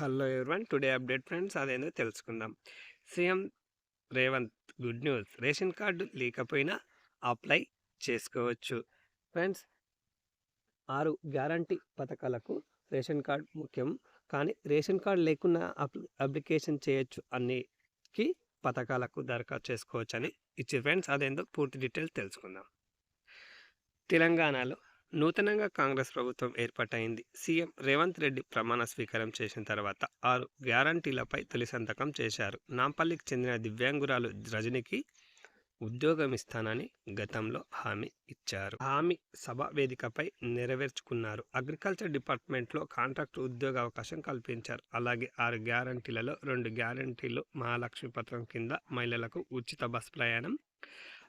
Hello everyone. Today update friends అదేందో తెలుసుకుందాం. CM Revanth good news. Ration card లేకపోయినా apply చేసుకోవచ్చు. ఫ్రెండ్స్ ఆరు గ్యారంటీ పథకాలకు రేషన్ కార్డ్ ముఖ్యం. కానీ రేషన్ కార్డు లేకున్నా అప్లికేషన్ చేయొచ్చు. అన్నికి పథకాలకు దరఖాస్తు చేసుకోవచ్చు అని ఇచ్చి ఫ్రెండ్స్. అదేందో పూర్తి డీటెయిల్స్ తెలుసుకుందాం. తెలంగాణలో నూతనంగా కాంగ్రెస్ ప్రభుత్వం ఏర్పాటైంది. సీఎం రేవంత్ రెడ్డి ప్రమాణ స్వీకారం చేసిన తర్వాత ఆరు గ్యారంటీలపై తొలి సంతకం చేశారు. నాంపల్లికి చెందిన దివ్యాంగురాలు రజనికి ఉద్యోగం ఇస్తానని గతంలో హామీ ఇచ్చారు. హామీ సభ వేదికపై నెరవేర్చుకున్నారు. అగ్రికల్చర్ డిపార్ట్మెంట్లో కాంట్రాక్ట్ ఉద్యోగ అవకాశం కల్పించారు. అలాగే ఆరు గ్యారంటీలలో రెండు గ్యారంటీలు మహాలక్ష్మి పథకం కింద మహిళలకు ఉచిత బస్ ప్రయాణం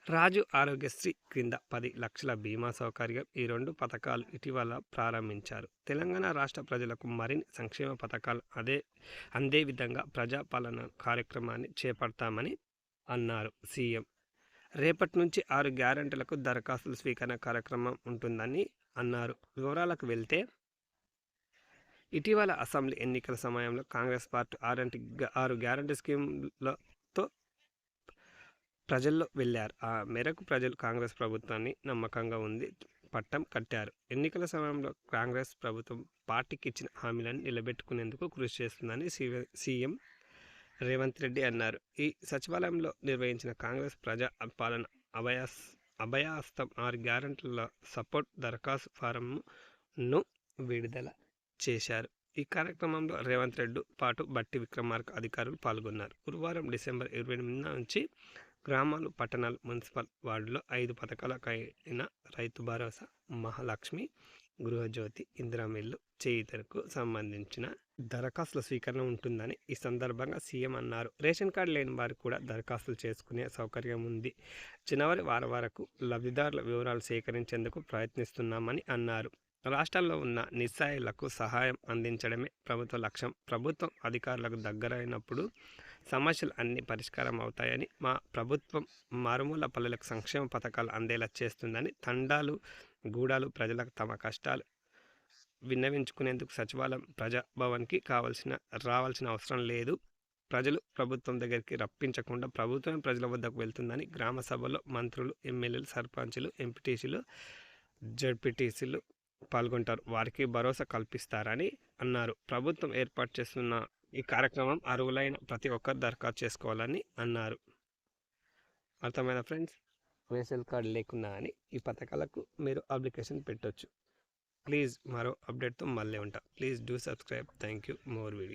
రాజు ఆరోగ్యశ్రీ క్రింద పది లక్షల బీమా సౌకర్యం ఈ రెండు పథకాలు ఇటీవల ప్రారంభించారు. తెలంగాణ రాష్ట్ర ప్రజలకు మరిన్ని సంక్షేమ పథకాలు అదే అందే విధంగా ప్రజాపాలన కార్యక్రమాన్ని చేపడతామని అన్నారు సీఎం. రేపటి నుంచి ఆరు గ్యారంటీలకు దరఖాస్తుల స్వీకరణ కార్యక్రమం ఉంటుందని అన్నారు. వివరాలకు వెళ్తే ఇటీవల అసెంబ్లీ ఎన్నికల సమయంలో కాంగ్రెస్ పార్టీ ఆరంటి ఆరు గ్యారంటీ స్కీమ్లో ప్రజల్లో వెళ్ళారు. ఆ మేరకు ప్రజలు కాంగ్రెస్ ప్రభుత్వాన్ని నమ్మకంగా ఉంది. పట్టం కట్టారు. ఎన్నికల సమయంలో కాంగ్రెస్ ప్రభుత్వం పార్టీకి ఇచ్చిన హామీలను నిలబెట్టుకునేందుకు కృషి చేస్తుందని సీఎం రేవంత్ రెడ్డి అన్నారు. ఈ సచివాలయంలో నిర్వహించిన కాంగ్రెస్ ప్రజా పాలన అభయాస్ అభయాస్తం ఆరు గ్యారంటీల సపోర్ట్ దరఖాస్తు ఫారంను విడుదల చేశారు. ఈ కార్యక్రమంలో రేవంత్ రెడ్డి పాటు బట్టి విక్రమార్క అధికారులు పాల్గొన్నారు. గురువారం డిసెంబర్ ఇరవై ఎనిమిది నుంచి గ్రామాలు పట్టణాలు మున్సిపల్ వార్డులో ఐదు పథకాలకైన రైతు భరోసా మహాలక్ష్మి గృహజ్యోతి ఇందిరామిల్లు చేయితరకు సంబంధించిన దరఖాస్తుల స్వీకరణ ఉంటుందని ఈ సందర్భంగా సీఎం అన్నారు. రేషన్ కార్డు లేని వారు కూడా దరఖాస్తులు చేసుకునే సౌకర్యం ఉంది. జనవరి వారం వరకు లబ్ధిదారుల వివరాలు సేకరించేందుకు ప్రయత్నిస్తున్నామని అన్నారు. రాష్ట్రాల్లో ఉన్న నిస్సాయులకు సహాయం అందించడమే ప్రభుత్వ లక్ష్యం. ప్రభుత్వం అధికారులకు దగ్గరైనప్పుడు సమస్యలు అన్ని పరిష్కారం అవుతాయని మా ప్రభుత్వం మారుమూల పల్లెలకు సంక్షేమ పథకాలు అందేలా చేస్తుందని తండాలు గూడాలు ప్రజలకు తమ కష్టాలు విన్నవించుకునేందుకు సచివాలయం ప్రజాభవన్కి కావాల్సిన రావాల్సిన అవసరం లేదు. ప్రజలు ప్రభుత్వం దగ్గరికి రప్పించకుండా ప్రభుత్వం ప్రజల వద్దకు వెళ్తుందని గ్రామ సభలో మంత్రులు ఎమ్మెల్యేలు సర్పంచులు ఎంపీటీసీలు జడ్పీటీసీలు పాల్గొంటారు. వారికి భరోసా కల్పిస్తారని అన్నారు. ప్రభుత్వం ఏర్పాటు చేస్తున్న ఈ కార్యక్రమం అర్హులైన ప్రతి ఒక్కరు దరఖాస్తు చేసుకోవాలని అన్నారు. అర్థమైన ఫ్రెండ్స్? రేషన్ కార్డు లేకున్నా అని ఈ పథకాలకు మీరు అప్లికేషన్ పెట్టవచ్చు ప్లీజ్ మరో అప్డేట్తో మళ్ళీ ఉంటాం. Please do subscribe. Thank you more video